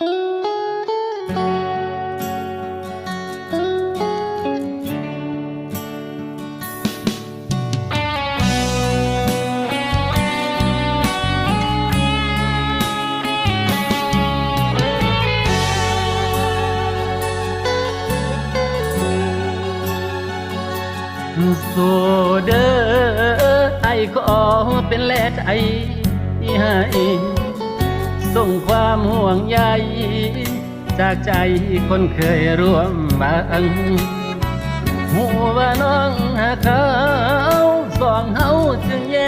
สู่เดอไอขอเป็นแลกไอให้ ส่งความห่วงใยจากใจคนเคยร่วมบังหัว่าน้องหาเขาสองเฮาจึงแย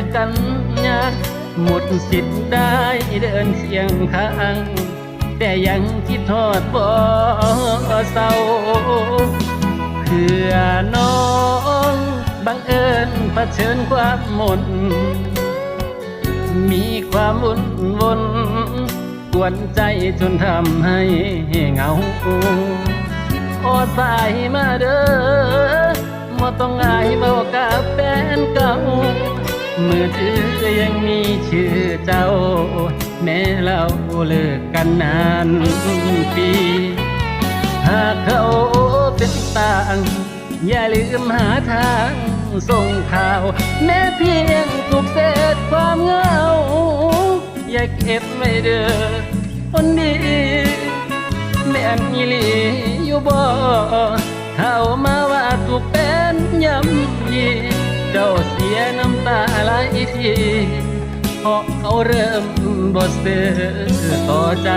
กกันยากหมดสิทธิ์ได้เดินเคียงข้างแต่ยังคิดทอดบ่เศร้าเพื่อน้องบังเอิญเผชิญความหมน ความวุ่นวนกวนใจจนทำให้เหงา โอ้สายมาเด้อมาต้องอายมากับแฟนเก่ามือเธอยังมีชื่อเจ้า แม้เราเลิกกันนานปี หากเขาเป็นต่าง อย่าลืมหาทาง ส่งข่าว แม้เพียงถูกเศษความเหงา อย่าเก็บไม่เด้อคนดีแม่นอีหลีอยู่บ่เข้ามาว่าถูกเป็นยำยีเจ้าเสียน้ำตาไหลทีเพราะเขาเริ่มบ่เสือต่อใจ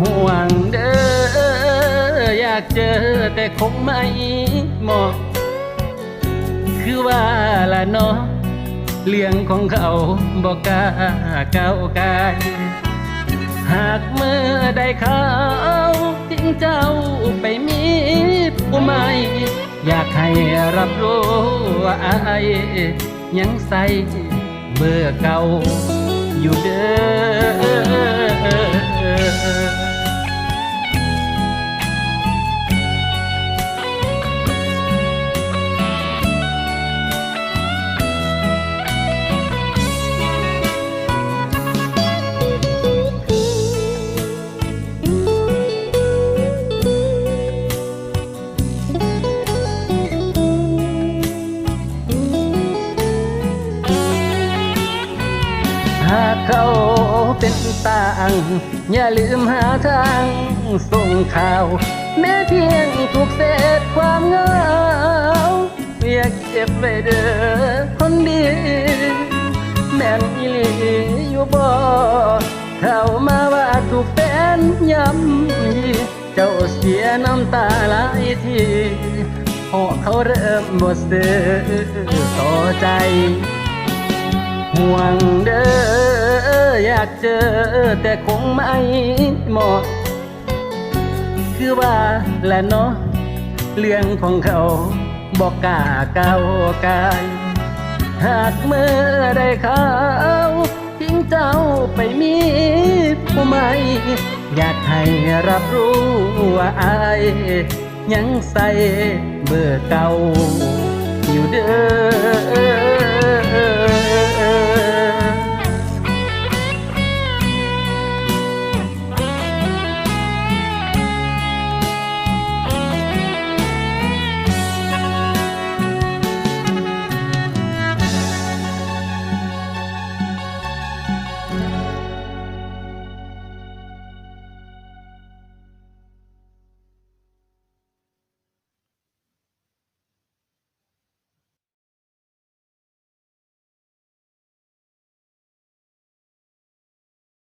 ห่วงเด้ออยากเจอแต่คงไม่เหมาะคือว่าละ เนาะเรื่องของเขาบอกกล้าก้ากายหากเมื่อได้เขาทิ้งเจ้าไปมีผู้ใหม่อยากให้รับรู้ว่าอายยังใส่เบอร์เก่าอยู่เด้อ หากเขาเป็นต่างอย่าลืมหาทางส่งข่าว แม้เพียงถูกเศษความเหงาอย่าเก็บไว้เด้อคนดี แม่นอีหลีอยู่บ่เข้ามาว่าถูกแฟนย้ำยีเจ้าเสียน้ำตาหลายทีพราะเขาเริ่มบ่ซื้อต่อใจ ห่วงเด้อากเจอแต่คงไม่เหมาะ คือว่าและเนาะเรื่องของเขาบอกกล้าก้าวกาย หากเมื่อได้เขาทิ้งเจ้าไปมีผู้ใหม่อยากให้รับรู้ว่าอายยังใส่เบอร์เก่าอยู่เด้อ